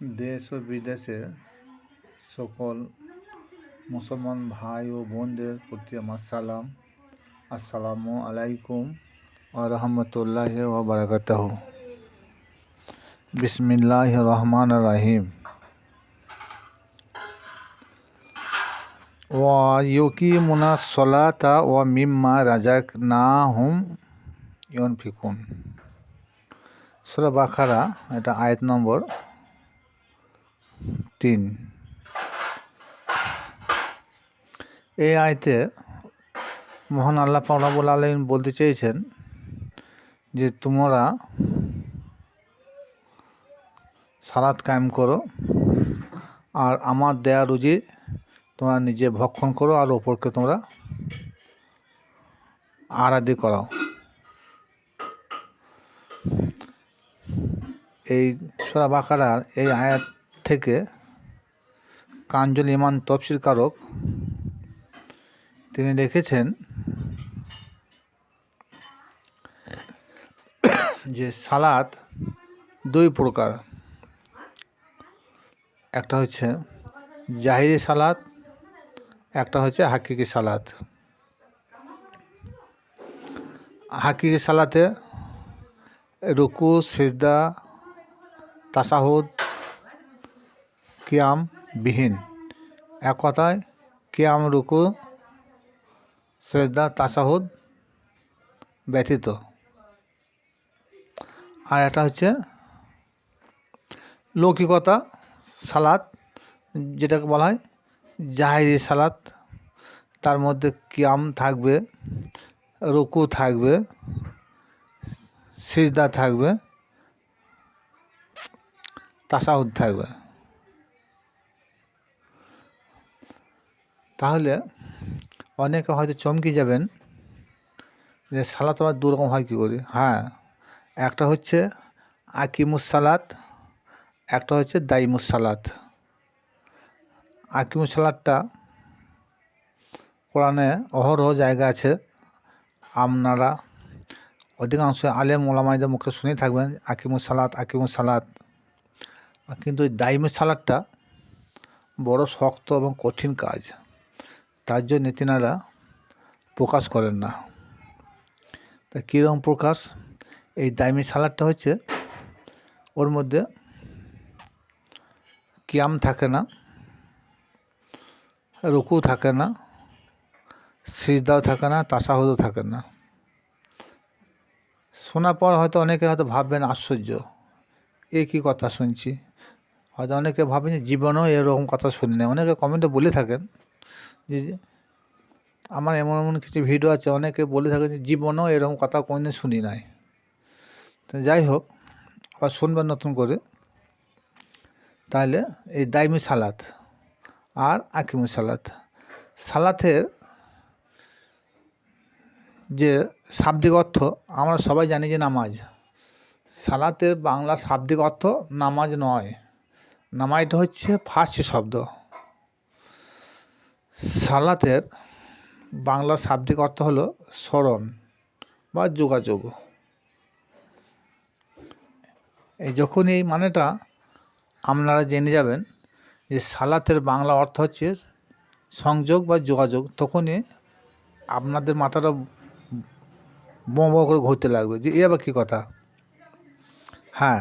দেশ ও বিদেশে সকল মুসলমান ভাই ও বোনদের প্রতি আমার সালাম। আসসালামু আলাইকুম ও রহমতুল্লাহ ও বারাকাতাহ। বিসমিল্লাহ রহমান রাহিম। ওয়ুকিমুনা সলাতা ও মিম্মা রাজাক না হুম ইয়ন ফিকুন সুরা বাখারা এটা আয়াত নম্বর তিন। এই আয়তে মহান আল্লাহ পাবুল আলমিন বলতে চেয়েছেন যে, তোমরা সালাত কায়েম করো আর আমার দেয়া রুজি তোমরা নিজে ভক্ষণ করো আর ওপরকে তোমরা আরাধি করাও। এই সোরা বাকারার এই আয়াত থেকে কাঞ্জল ইমান তফসিল কারক তিনি লিখেছেন যে সালাদ দুই প্রকার। একটা হচ্ছে জাহিরি সালাদ একটা হচ্ছে হাকিকি সালাদ হাকিকি সালাতে রুকু, সিজদা, তাসাহুদ কিয়াম বিহীন এক কথায় কিয়াম রুকু সেজদা তাসাহুদ ব্যতীত। আর একটা হচ্ছে লৌকিকতা সালাদ যেটাকে বলা হয় জাহিরি সালাদ তার মধ্যে কিয়াম থাকবে, রুকু থাকবে, সিজদা থাকবে, তাসাহুদ থাকবে। তাহলে অনেকে হয়তো চমকে যাবেন যে, সালাত আবার দুরকম হয় কী করে? হ্যাঁ একটা হচ্ছে আকিমুস সালাত একটা হচ্ছে দাইমুস সালাত আকিমুস সালাদটা কোরআনে অহরহ জায়গা আছে। আপনারা অধিকাংশ আলেম ওলামাইদের মুখে শুনে থাকবেন আকিমুস সালাত আকিমুস সালাত কিন্তু দাইমুস সালাদটা বড় শক্ত এবং কঠিন কাজ। তার জন্য তেনারা প্রকাশ করেন না। তা কীরকম প্রকাশ? এই দাইমি সালাদটা হচ্ছে, ওর মধ্যে কিয়াম থাকে না, রুকু থাকে না, সিজদাও থাকে না, তাসাহুদও থাকে না। শোনার পর হয়তো অনেকে হয়তো ভাববেন, আশ্চর্য, এ কী কথা শুনছি? হয়তো অনেকে ভাবেন যে জীবনেও এরকম কথা শুনি না অনেকে কমেন্টে বলে থাকেন যে আমার এমন এমন কিছু ভিডিও আছে, অনেকে বলে থাকে যে, জীবনেও এরকম কথা কোনোদিন শুনি নাই। তো যাই হোক, আবার শুনবেন নতুন করে। তাহলে এই দাইমি সালাত আর আকিমি সালাত সালাতের যে শাব্দিক অর্থ, আমরা সবাই জানি যে নামাজ। সালাতের বাংলা শাব্দিক অর্থ নামাজ নয়। নামাজটা হচ্ছে ফার্সি শব্দ। সালাতের বাংলা শাব্দিক অর্থ হলো স্মরণ বা যোগাযোগ। এই যখন এই মানেটা আপনারা জেনে যাবেন যে সালাতের বাংলা অর্থ হচ্ছে সংযোগ বা যোগাযোগ, তখনই আপনাদের মাথাটা বোঁ বোঁ করে ঘুরতে লাগবে যে এ আবার কী কথা? হ্যাঁ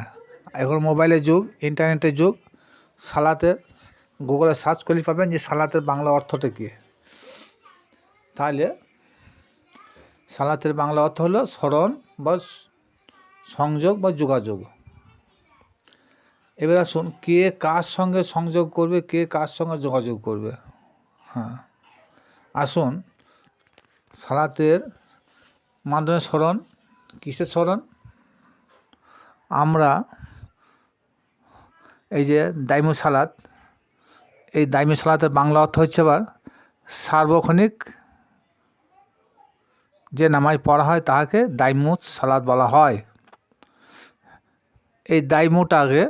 এখন মোবাইলের যুগ, ইন্টারনেটের যুগ, সালাতের গুগলে সার্চ করলে পাবেন যে সালাতের বাংলা অর্থটা কী। তাহলে সালাতের বাংলা অর্থ হলো স্মরণ বা সংযোগ বা যোগাযোগ। এবার আসুন, কে কার সঙ্গে সংযোগ করবে, কে কার সঙ্গে যোগাযোগ করবে? হ্যাঁ আসুন, সালাতের মাধ্যমে স্মরণ, কিসের স্মরণ? আমরা এই যে দাইমু সালাত এই দাইমু সালাতের বাংলা অর্থ হচ্ছে আবার সার্বক্ষণিক যে নামাজ পড়া হয় তাহাকে দাইমুত সালাদ বলা হয়। এই দাইমুটাকে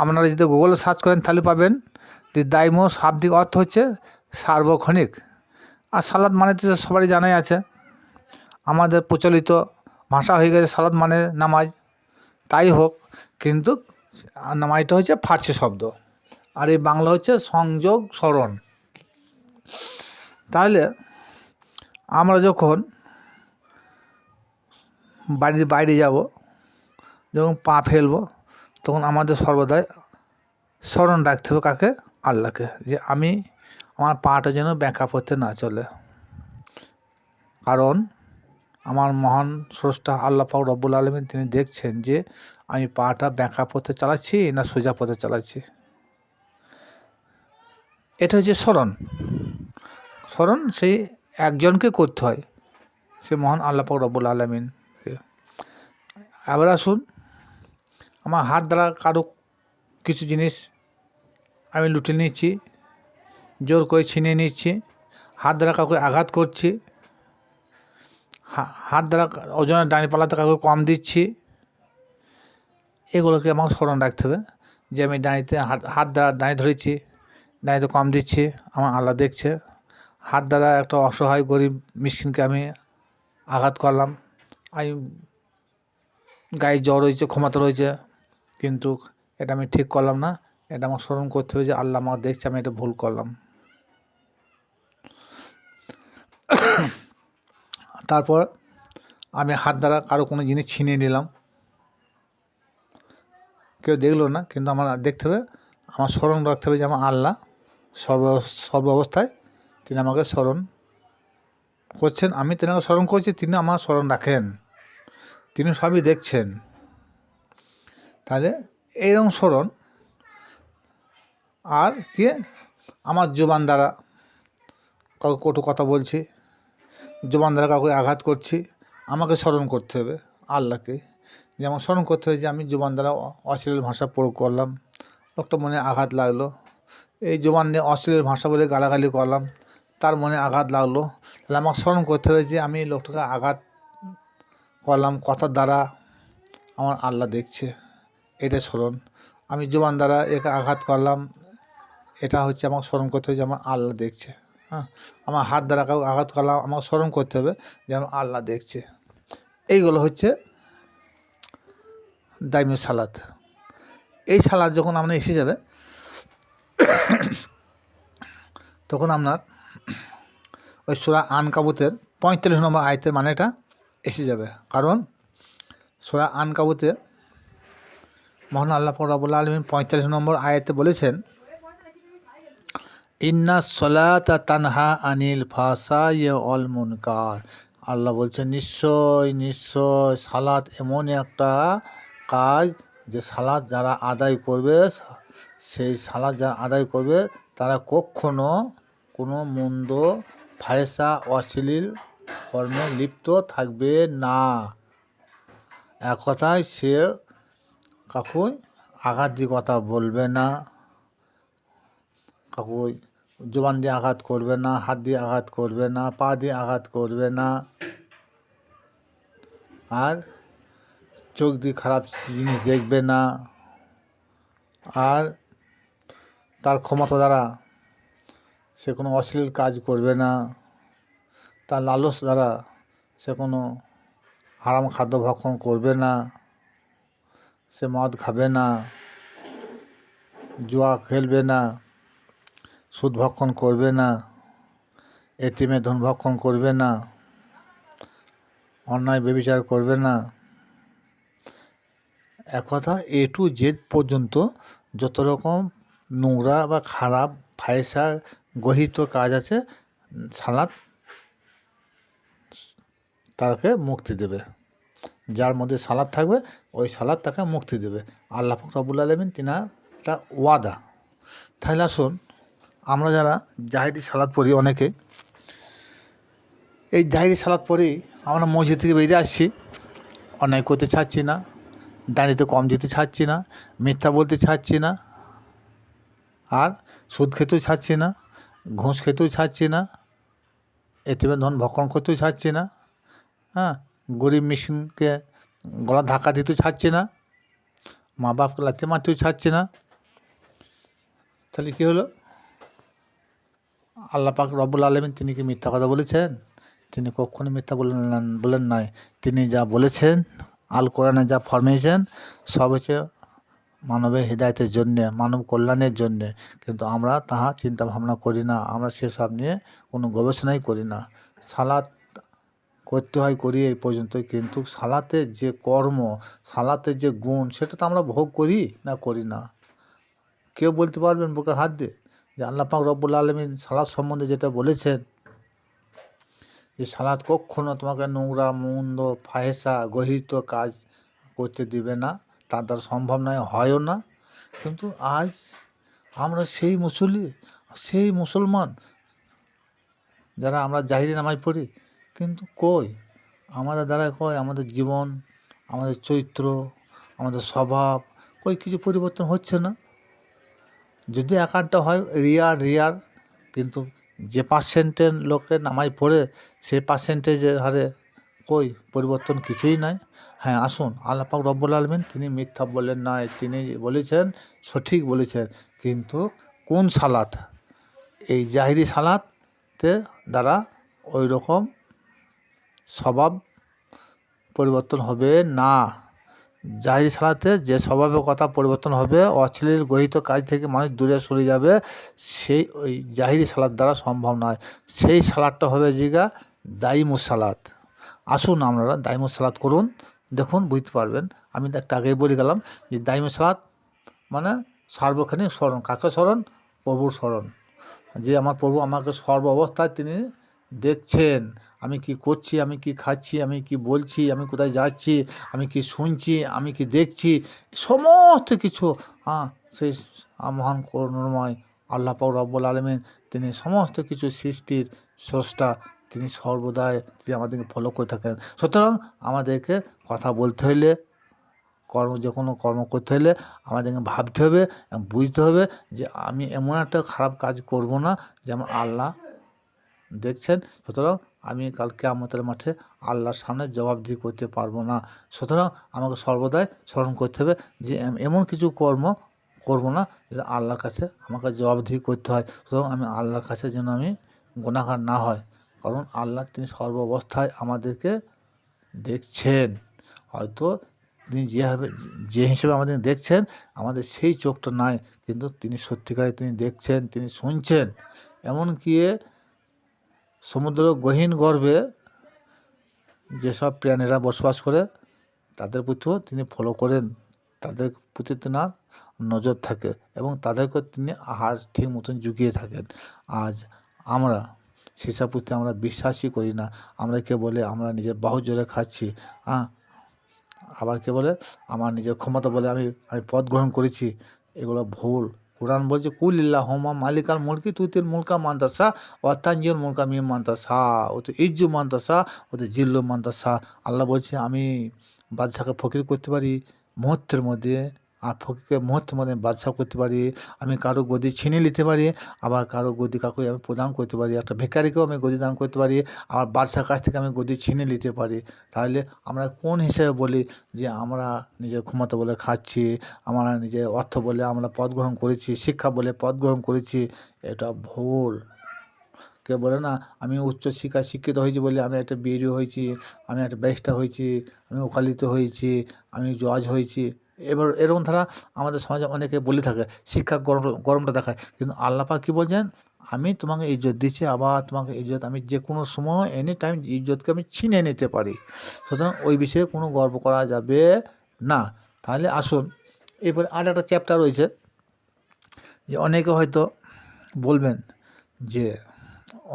আপনারা যদি গুগলে সার্চ করেন তাহলে পাবেন যে দাইমু শাব্দিক অর্থ হচ্ছে সার্বক্ষণিক। আর সালাদ মানে তো সবারই জানাই আছে। আমাদের প্রচলিত ভাষা হয়ে গেছে সালাদ মানে নামাজ। তাই হোক, কিন্তু আর নামাইটা হচ্ছে ফার্সি শব্দ। আর এই বাংলা হচ্ছে সংযোগ স্মরণ। তাহলে আমরা যখন বাড়ির বাইরে যাব, যখন পা ফেলব, তখন আমাদের সর্বদাই স্মরণ রাখতে হবে কাকে? আল্লাহকে, যে আমি আমার পাটা যেন ব্যাঁকা পড়তে না চলে। কারণ আমার মহান স্রষ্টা আল্লাহ পাক রব্বুল আলমিন তিনি দেখছেন যে আমি পাটা ব্যাঁকা পথে চালাচ্ছি না সোজা পথে চালাচ্ছি। এটা হচ্ছে স্মরণ স্মরণ সেই একজনকে করতে হয়, সে মহান আল্লাহ পাক রব্বুল আলমিনকে আবার আসুন, আমার হাত দ্বারা কারও কিছু জিনিস আমি লুটে নিচ্ছি, জোর করে ছিনিয়ে নিচ্ছি, হাত দ্বারা কাউকে আঘাত করছি হাত দ্বারা ওজনের ডানি পালাতে কাউকে কম দিচ্ছি, এগুলোকে আমাকে স্মরণ রাখতে হবে যে আমি ডানিতে হাত হাত দ্বারা ডানি ধরেছি। ডানিতে কম দিচ্ছি, আমার আল্লাহ দেখছে। হাত দ্বারা একটা অসহায় গরিব মিসকিনকে আমি আঘাত করলাম। আমি গায়ে জ্বর হয়েছে, ক্ষমতা রয়েছে, কিন্তু এটা আমি ঠিক করলাম না। এটা আমার স্মরণ করতে হবে যে আল্লাহ আমাকে দেখছে, আমি এটা ভুল করলাম। তারপর আমি হাত দ্বারা কারও কোনো জিনিস ছিনিয়ে নিলাম। কেউ দেখল না, কিন্তু আমার দেখতে হবে, আমার স্মরণ রাখতে হবে যে আমার আল্লাহ সর্ব সর্ব অবস্থায় তিনি আমাকে স্মরণ করছেন। আমি তেনাকে স্মরণ করছি, তিনি আমার স্মরণ রাখেন। তিনি সবই দেখছেন। তাহলে এইরকম স্মরণ। আর কি? আমার জোবান দ্বারা কাউকে কটু কথা বলছি, জোবান দ্বারা কাউকে আঘাত করছি, আমাকে স্মরণ করতে হবে আল্লাহকে। যেমন স্মরণ করতে হবে যে আমি জোবান দ্বারা অশ্লীল ভাষা প্রয়োগ করলাম। লোকটা মনে আঘাত লাগল। এই জোবান নিয়ে অশ্লীল ভাষা বলে গালাগালি করলাম। তার মনে আঘাত লাগল। তাহলে আমাকে স্মরণ করতে হবে যে আমি লোকটাকে আঘাত করলাম। কথার দ্বারা আমার আল্লাহ দেখছে। এটা স্মরণ। আমি জোবান দ্বারা একে আঘাত করলাম। এটা হচ্ছে আমাকে স্মরণ করতে হবে যে আমার আল্লাহ দেখছে। হ্যাঁ? আমার হাত দ্বারা কাউকে আঘাত করলাম। আমাকে স্মরণ করতে হবে যে আমার আল্লাহ দেখছে। এইগুলো হচ্ছে দাইমি সালাদ এই সালাদ যখন আপনার এসে যাবে তখন আপনার ওই সুরা আন কাবুতের পঁয়তাল্লিশ নম্বর আয়তের মানেটা এসে যাবে। কারণ সুরা আন কাবুতে মহান আল্লাহ ফরাবুল আলমিন পঁয়তাল্লিশ নম্বর আয়াতে বলেছেন, ইন্না সলাতা তানহা আনিল ফাসা ইয়ে অল মুনকার। আল্লাহ বলছেন, নিশ্চয় নিশ্চয়, সালাত এমন একটা কাজ যে সালাদ যারা আদায় করবে সেই সালাদ যারা আদায় করবে, তারা কখনো কোনো মন্দ, ফায়সা, অশ্লীল কর্মে লিপ্ত থাকবে না। এক কথায় সে কাকুই আঘাত দিয়ে কথা বলবে না। কাকুই জোবান দিয়ে আঘাত করবে না, হাত দিয়ে আঘাত করবে না, পা দিয়ে আঘাত করবে না। আর চোখ দিয়ে খারাপ জিনিস দেখবে না। আর তার ক্ষমতা দ্বারা সে কোনো অশ্লীল কাজ করবে না। তার লালস দ্বারা সে কোনো হারাম খাদ্য ভক্ষণ করবে না। সে মদ খাবে না। জুয়া খেলবে না। সুদ ভক্ষণ করবে না। এটিমে ধন ভক্ষণ করবে না। অন্যায় বেবিচার করবে না। এক কথা এ টু জেড পর্যন্ত যত রকম নোংরা বা খারাপ ফায়সা গহিত কাজ আছে, সালাদ তাকে মুক্তি দেবে। যার মধ্যে সালাদ থাকবে, ওই সালাদ তাকে মুক্তি দেবে। আল্লাহ ফকরাবুল আলমিন তিনার একটা ওয়াদা। তাহলে আসুন, আমরা যারা জাহিরি সালাদ পড়ি অনেকে, এই জাহিরি সালাদ পড়েই আমরা মসজিদ থেকে বেরিয়ে আসছি। অন্যায় করতে ছাড়ছি না, দাঁড়িতে কম যেতে ছাড়ছি না, মিথ্যা বলতে ছাড়ছি না আর সুদ খেতেও ছাড়ছি না, ঘুষ খেতেও ছাড়ছি না এটিএমের ধন ভক্ষণ করতেও ছাড়ছি না হ্যাঁ গরিব মিশনকে গলা ধাক্কা দিতেও ছাড়ছি না, মা বাপকে লাথি মারতেও ছাড়ছে না। তাহলে কী হলো? আল্লাহ পাক রব্বুল আলমিন তিনি কি মিথ্যা কথা বলেছেন? তিনি কখনো মিথ্যা বলেন বলেন নাই। তিনি যা বলেছেন, আল কোরআনে যা ফরমেশন সব হচ্ছে মানবের হৃদায়তের জন্যে, মানব কল্যাণের জন্যে। কিন্তু আমরা তাহা চিন্তা ভাবনা করি না। আমরা সেসব নিয়ে কোনো গবেষণাই করি না। সালাত করতে হয় করি এই পর্যন্তই কিন্তু সালাতের যে কর্ম সালাতের যে গুণ, সেটা তো আমরা ভোগ করি না করি না। কেউ বলতে পারবেন বুকে হাত দিয়ে? যে আল্লাহ পাক রব্বুল আলমিন সালাদ সম্বন্ধে যেটা বলেছেন, যে সালাদ কখনো তোমাকে নোংরা, মন্দ ফাহেসা গহিত কাজ করতে দিবে না। তার দ্বারা সম্ভব নয়, হয়ও না। কিন্তু আজ আমরা সেই মুসলি, সেই মুসলমান, যারা আমরা জাহিরি নামাজ পড়ি, কিন্তু কই? আমাদের দ্বারা কয় আমাদের জীবন, আমাদের চরিত্র, আমাদের স্বভাব, কই কিছু পরিবর্তন হচ্ছে না? যদি এক আধটা হয়, রিয়ার রিয়ার, কিন্তু যে পার্সেন্টের লোকে নামাজ পড়ে, সেই পার্সেন্টেজের হারে কই? পরিবর্তন কিছুই নাই। হ্যাঁ আসুন। আল্লাহ পাক রব্বুল আলমিন তিনি মিথ্যা বলেন নয় তিনি বলেছেন, সঠিক বলেছেন। কিন্তু কোন সালাত? এই জাহিরি সালাতে দ্বারা ওই রকম স্বভাব পরিবর্তন হবে না। জাহিরি সালাতে যে স্বভাবের কথা পরিবর্তন হবে, অশ্লীল গহিত কাজ থেকে মানুষ দূরে সরে যাবে, সেই ওই জাহিরি সালাদ দ্বারা সম্ভব নয়। সেই সালাদটা হবে জিগা দাইমুস সালাদ আসুন আপনারা দাইমুস সালাদ করুন, দেখুন, বুঝতে পারবেন। আমি একটা আগেই বলে গেলাম যে দাইমুস সালাদ মানে সার্বক্ষণিক স্মরণ। কাকে স্মরণ? প্রভুর স্মরণ। যে আমার প্রভু আমাকে সর্ব অবস্থায় তিনি দেখছেন। আমি কি করছি? আমি কি খাচ্ছি? আমি কি বলছি? আমি কোথায় যাচ্ছি? আমি কি শুনছি? আমি কি দেখছি? সমস্ত কিছু হ্যাঁ সেই মহান করুণময় আল্লাহ রব্বুল আলমিন তিনি সমস্ত কিছু সৃষ্টির স্রষ্টা তিনি সর্বদাই তিনি আমাদেরকে ফলো করে থাকেন। সুতরাং আমাদেরকে কথা বলতে হইলে, কর্ম, যে কোনো কর্ম করতে হলে আমাদেরকে ভাবতে হবে বুঝতে হবে যে আমি এমন একটা খারাপ কাজ করব না যেমন আল্লাহ দেখছেন। সুতরাং আমি কালকে আমাদের মাঠে আল্লাহর সামনে জবাবদিহি করতে পারব না। সুতরাং আমাকে সর্বদাই স্মরণ করতে হবে যে এমন কিছু কর্ম করব না যে আল্লাহর কাছে আমাকে জবাবদিহি করতে হয়। সুতরাং আমি আল্লাহর কাছে যেন আমি গুণাগার না হয়। কারণ আল্লাহ তিনি সর্ব অবস্থায় আমাদেরকে দেখছেন। হয়তো তিনি যেভাবে যে হিসেবে আমাদের দেখছেন, আমাদের সেই চোখটা নাই, কিন্তু তিনি সত্যিকারে তিনি দেখছেন, তিনি শুনছেন। এমনকি সমুদ্র গহীন গর্ভে যেসব প্রাণীরা বসবাস করে, তাদের প্রতিও তিনি ফলো করেন। তাদের প্রতি তেনার নজর থাকে এবং তাদেরকে তিনি আহার ঠিক মতন জুগিয়ে থাকেন। আজ আমরা সেসব প্রতি আমরা বিশ্বাসই করি না। আমরা কে বলে আমরা নিজের বাহু জোরে খাচ্ছি হ্যাঁ আবার কে বলে আমার নিজের ক্ষমতা বলে আমি আমি পদ গ্রহণ করেছি। এগুলো ভুল। কোরআন বলছে কুলিল্লা হোমা মালিকাল মুলকি তুই তুতির মুলকা মান্তাসা অত্যাঞ্জিয়র মুলকা মি মান্তাসা। ওতে ইজ্জু মান্তাসা ওতে জিল্লু মানতা মান্তাসা। আল্লাহ বলছে, আমি বাদশাকে ফকির করতে পারি মুহূর্তের মধ্যে আর ফকিরকে মুহূর্তের মধ্যে বাদশাহ করতে পারি, আমি কারও গদি ছিনিয়ে নিতে পারি, আবার কারও গদি কাউকে আমি প্রদান করতে পারি, একটা ভিখারিকেও আমি গদি দান করতে পারি, আবার বাদশার কাছ থেকে আমি গদি ছিনিয়ে নিতে পারি। তাহলে আমরা কোন হিসেবে বলি যে আমরা নিজের ক্ষমতা বলে খাচ্ছি, আমরা নিজের অর্থ বলে আমরা পদ গ্রহণ করেছি, শিক্ষা বলে পদ গ্রহণ করেছি, এটা ভুল। কে বলে না, আমি উচ্চ শিক্ষা শিক্ষিত হয়েছি বলে আমি একটা বিএডি হয়েছি, আমি একটা ব্যারিস্টার হয়েছি, আমি ওকালিত হয়েছি, আমি জজ হয়েছি। এবার এরকম ধারা আমাদের সমাজে অনেকে বলে থাকে, শিক্ষা গরম, গরমটা দেখায়। কিন্তু আল্লাপা কী বলছেন? আমি তোমাকে ইজ্জত দিচ্ছি, আবার তোমাকে ইজ্জত, আমি যে কোনো সময় এনি টাইম ইজ্জতকে আমি ছিনিয়ে নিতে পারি। সুতরাং ওই বিষয়ে কোনো গর্ব করা যাবে না। তাহলে আসুন, এরপরে আর একটা চ্যাপ্টার রয়েছে, যে অনেকে হয়তো বলবেন যে,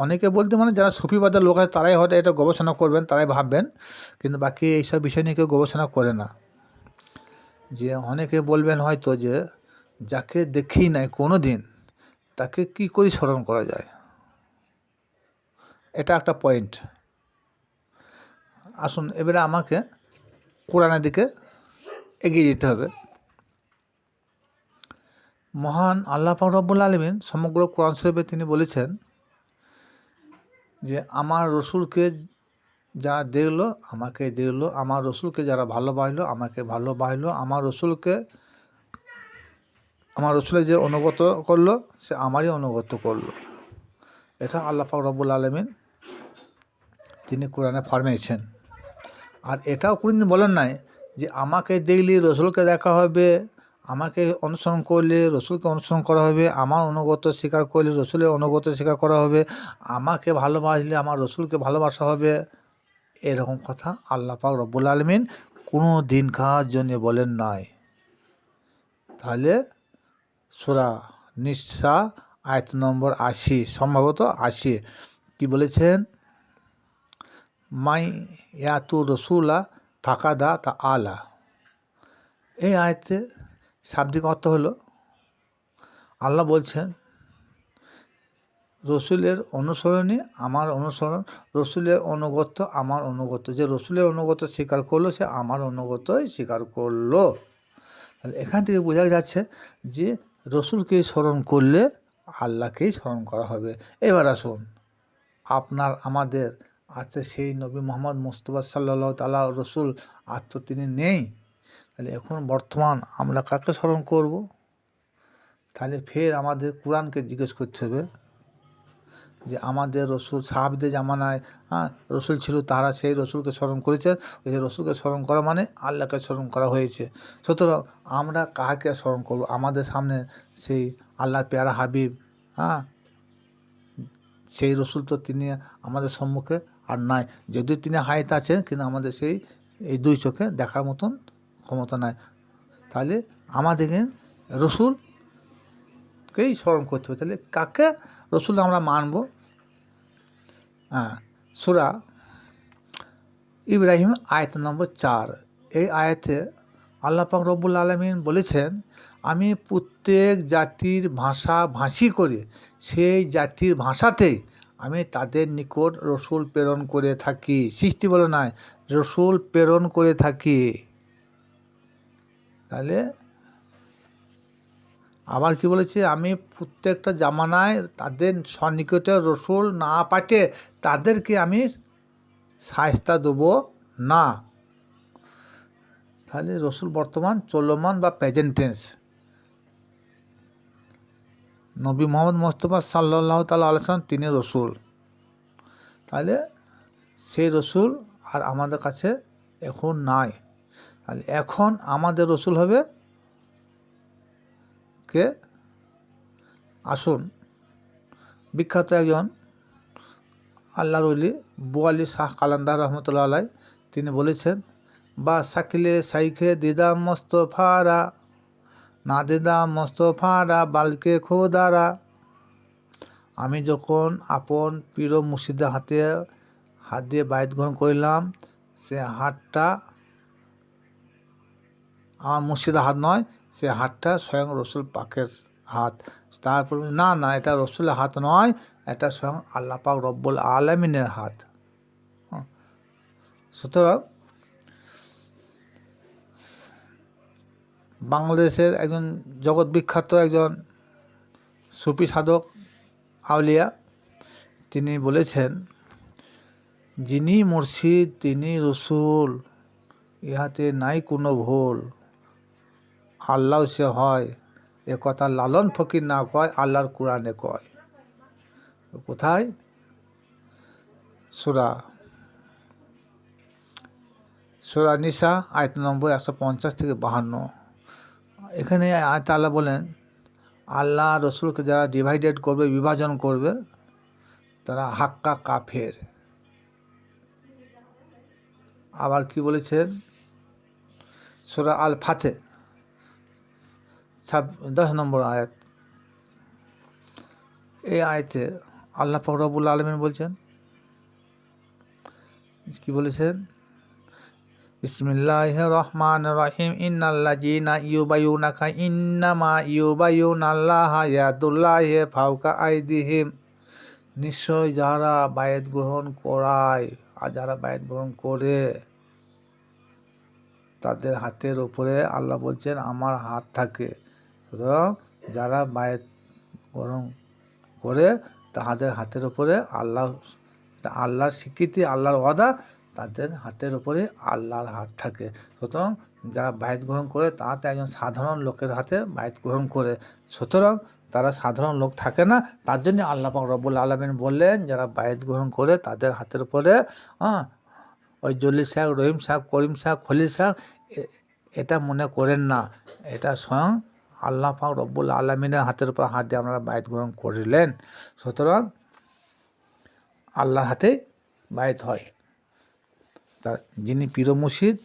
অনেকে বলতে মানে যারা সুফিবাদের লোক আছে, তারাই হয়তো এটা গবেষণা করবেন, তারাই ভাববেন, কিন্তু বাকি এইসব বিষয় নিয়ে কেউ গবেষণা করে না। যে অনেকে বলবেন হয়তো যে যাকে দেখি নাই কোনো দিন তাকে কি করে স্মরণ করা যায়? এটা একটা পয়েন্ট আসুন, এবারে আমাকে কোরআনের দিকে এগিয়ে যেতে হবে। মহান আল্লাহ রব্বুল আলমিন সমগ্র কোরআন শরীফে তিনি বলেছেন যে, আমার রসুলকে যারা দেখল, আমাকে দেখল, আমার রসুলকে যারা ভালোবাসলো, আমাকে ভালোবাসলো, আমার রসুলকে, আমার রসুলে যে অনুগত করল, সে আমারই অনুগত করল। এটা আল্লাহ পাক রব্বুল আলমিন তিনি কোরআনে ফরমেছেন আর এটাও কোনোদিন বলেন নাই যে আমাকে দেখলে রসুলকে দেখা হবে, আমাকে অনুসরণ করলে রসুলকে অনুসরণ করা হবে, আমার অনুগত স্বীকার করলে রসুলের অনুগত স্বীকার করা হবে, আমাকে ভালোবাসলে আমার রসুলকে ভালোবাসা হবে। এরকম কথা আল্লাহ পাক রব্বুল আলমিন কোনো দিন খাওয়ার জন্য বলেন নাই। তাহলে সুরা নিঃসা আয়ত নম্বর আশি, সম্ভবত আশি, কি বলেছেন? মাই ইয়াতু রসুলা ফাঁকাদা তা আলা। এই আয়তে শাব্দিক অর্থ হলো, আল্লাহ বলছেন রসুলের অনুসরণই আমার অনুসরণ, রসুলের অনুগত আমার অনুগত যে রসুলের অনুগত স্বীকার করল, সে আমার অনুগতই স্বীকার করল। তাহলে এখান থেকে বোঝা যাচ্ছে যে রসুলকে স্মরণ করলে আল্লাহকেই স্মরণ করা হবে। এবার আসুন, আপনার, আমাদের আছে সেই নবী মোহাম্মদ মুস্তফা সাল্লাহ তালা রসুল, আর তো তিনি নেই। তাহলে এখন বর্তমান আমরা কাকে স্মরণ করব? তাহলে ফের আমাদের কোরআনকে জিজ্ঞেস করতে হবে। যে আমাদের রসুল, সাহাবিদের জামানায় হ্যাঁ রসুল ছিল, তারা সেই রসুলকে স্মরণ করেছেন ওই যে রসুলকে স্মরণ করা মানে আল্লাহকে স্মরণ করা হয়েছে। সুতরাং আমরা কাকে স্মরণ করব? আমাদের সামনে সেই আল্লাহর পেয়ারা হাবিব হ্যাঁ সেই রসুল তো তিনি আমাদের সম্মুখে আর নাই। যদিও তিনি হাইত আছেন, কিন্তু আমাদের সেই, এই দুই চোখে দেখার মতন ক্ষমতা নাই। তাহলে আমাদেরকে রসুলকেই স্মরণ করতে হবে। তাহলে কাকে? রসুল আমরা মানব। হ্যাঁ সুরা ইব্রাহিম আয়াত নম্বর চার। এই আয়াতে আল্লাহ পাক রব্বুল আলমিন বলেছেন, আমি প্রত্যেক জাতির ভাষা ভাষী করে সেই জাতির ভাষাতেই আমি তাদের নিকট রসুল প্রেরণ করে থাকি। সৃষ্টি বলে নয় রসুল প্রেরণ করে থাকি। তাহলে আবার কি বলেছে? আমি প্রত্যেকটা জামানায় তাদের সন্নিকটে রসুল না পাঠে তাদেরকে আমি সায়স্তা দেবো না। তাহলে রসুল বর্তমান চলমান বা প্রেজেন্ট টেন্স নবী মোহাম্মদ মোস্তফা সাল্লাহ তাল আলসালাম তিনি রসুল। তাহলে সেই রসুল আর আমাদের কাছে এখন নাই। তাহলে এখন আমাদের রসুল হবে কে? আসুন। বিখ্যাত একজন আল্লাহর অলি বোয়ালি শাহ কালান্দার রহমতুল্লাহ আলাই, তিনি বলেছেন, বা সাকিলে সাইখে দিদা মোস্তফারা না দিদা মোস্তফারা বালকে খোদারা। আমি যখন আপন পীর মুর্শিদের হাতে হাত দিয়ে বাইত গ্রহণ করলাম, সে হাতটা আমার মুর্শিদের হাত নয় সে হাতটা স্বয়ং রসুল পাকের হাত। তারপর না না, এটা রসুলের হাত নয়, এটা স্বয়ং আল্লাহ পাক রব্বুল আলমিনের হাত। সুতরাং বাংলাদেশের একজন জগৎ বিখ্যাত একজন সুফি সাধক আউলিয়া, তিনি বলেছেন, যিনি মুর্শিদ, তিনি রসুল, ইহাতে নাই কোনো ভুল। আল্লাহ সে হয়। এ কথা লালন ফকির না কয়, আল্লাহর কোরআনে কয়। কোথায়? সুরা সুরা নিসা, আয়ত নম্বর একশো পঞ্চাশ থেকে বাহান্ন। এখানে আয়ত আল্লাহ বলেন, আল্লাহ রসুলকে যারা ডিভাইডেড করবে, বিভাজন করবে, তারা হাক্কা কাফের। আবার কি বলেছেন? সুরা আল ফাতে দশ নম্বর আয়াত। এই আয়তে আল্লাহ ফকরাবুল আলমিন বলছেন, কি বলেছেন? বিসমিল্লাহ রহমান রহিম ইন্নাল্লা জিনা ইউবায়ুনাকা, ইন্নামা ইউবায়ুন আল্লাহ ইয়াদুল্লাহ ফাউকা আইদিহিম। নিশ্চয় যারা বায়েত গ্রহণ করায়, আর যারা বায়েত গ্রহণ করে, তাদের হাতের উপরে আল্লাহ বলছেন, আমার হাত থাকে। সুতরাং যারা বায়েত গ্রহণ করে তাহাদের হাতের ওপরে আল্লাহ, আল্লাহর স্বীকৃতি, আল্লাহর ওয়াদা, তাদের হাতের উপরে আল্লাহর হাত থাকে। সুতরাং যারা বায়ত গ্রহণ করে, তারা একজন সাধারণ লোকের হাতে বায়ত গ্রহণ করে। সুতরাং তারা সাধারণ লোক থাকে না। তার জন্য আল্লাহ পাক রব্বুল আলমিন বললেন, যারা বায়ত গ্রহণ করে, তাদের হাতের উপরে হ্যাঁ ওই জল্লি শাক, রহিম শাক, করিম শাক, খলিল শাক এটা মনে করেন না। এটা স্বয়ং আল্লাহ পাক রব্বুল আলমিনের হাতের উপর হাত দিয়ে আপনারা বায়ত গ্রহণ করিলেন। সুতরাং আল্লাহর হাতে বায়ত হয়। তা যিনি পীর মুর্শিদ,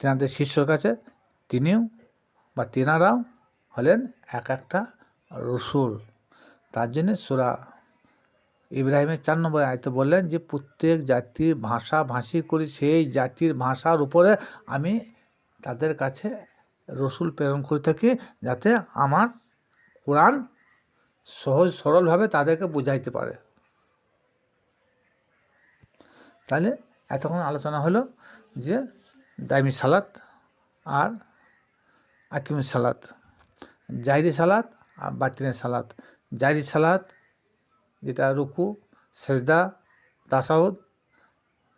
তেনাদের শিষ্যর কাছে তিনিও বা তেনারাও হলেন এক একটা রসুল। তার জন্যে সুরা ইব্রাহিমের চার নম্বর আয়তে বললেন যে, প্রত্যেক জাতির ভাষা ভাষী করি, সেই জাতির ভাষার উপরে আমি তাদের কাছে রসুল প্রেরণ করে থাকি যাতে আমার কোরআন সহজ সরলভাবে তাদেরকে বুঝাইতে পারে। তাহলে এতক্ষণ আলোচনা হলো যে দাইমি সালাত আর আকিমুল সালাত জাহিরি সালাত আর বাতিনের সালাত। জাহিরি সালাত যেটা রুকু, সেজদা তাসাউদ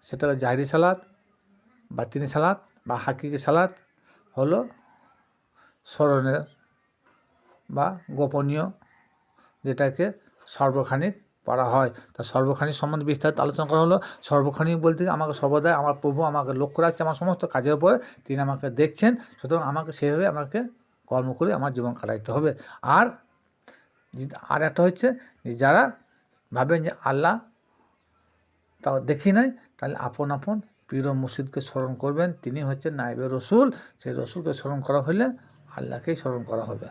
সেটা জাহিরি সালাত বাতিনি সালাত বা হাকিকি সালাত হলো স্মরণের বা গোপনীয় যেটাকে সর্বখানিক পড়া হয়। তা সর্বখানিক সম্বন্ধে বিস্তারিত আলোচনা করা হলো। সর্বখানিক বলতে আমাকে সর্বদাই, আমার প্রভু আমাকে লক্ষ্য রাখছে, আমার সমস্ত কাজের উপরে তিনি আমাকে দেখছেন। সুতরাং আমাকে সেভাবে আমাকে কর্ম করে আমার জীবন কাটাইতে হবে। আর আর একটা হচ্ছে যারা ভাবেন যে আল্লাহ তাও দেখি নাই, তাহলে আপন আপন পীর মুর্শিদকে স্মরণ করবেন। তিনি হচ্ছেন নাইবে রসুল। সেই রসুলকে স্মরণ করা হলে আল্লাহকেই স্মরণ করা হবে।